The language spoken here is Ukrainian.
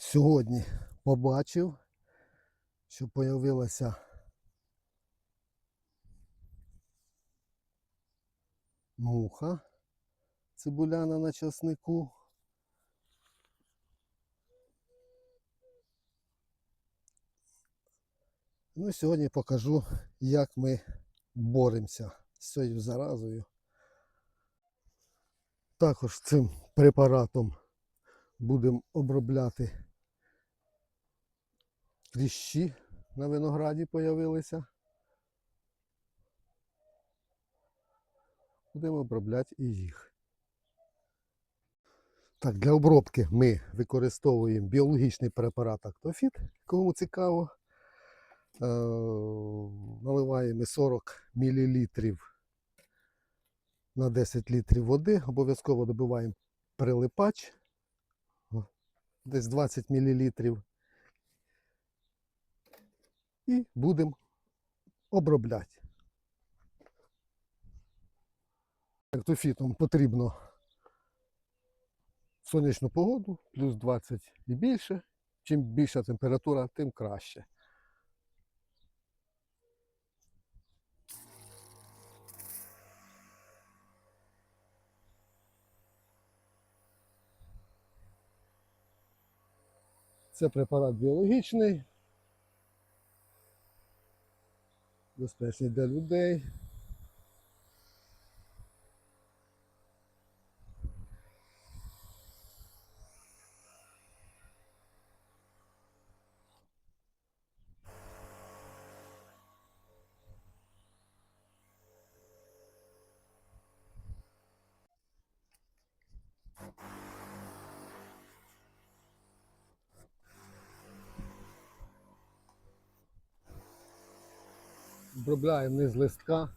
Сьогодні побачив, що появилася муха цибуляна на часнику. Ну, сьогодні покажу, як ми боремося з цією заразою. Також цим препаратом будемо обробляти кліщі на винограді появилися. Будемо обробляти і їх. Так, для обробки ми використовуємо біологічний препарат Актофіт, кому цікаво. Е, наливаємо 40 мл на 10 літрів води. Обов'язково добиваємо прилипач десь 20 мл. І будемо обробляти. Актофітом потрібно сонячну погоду, плюс 20 і більше. Чим більша температура, тим краще. Це препарат біологічний, безпечний для людей. Обробляємо низ листка.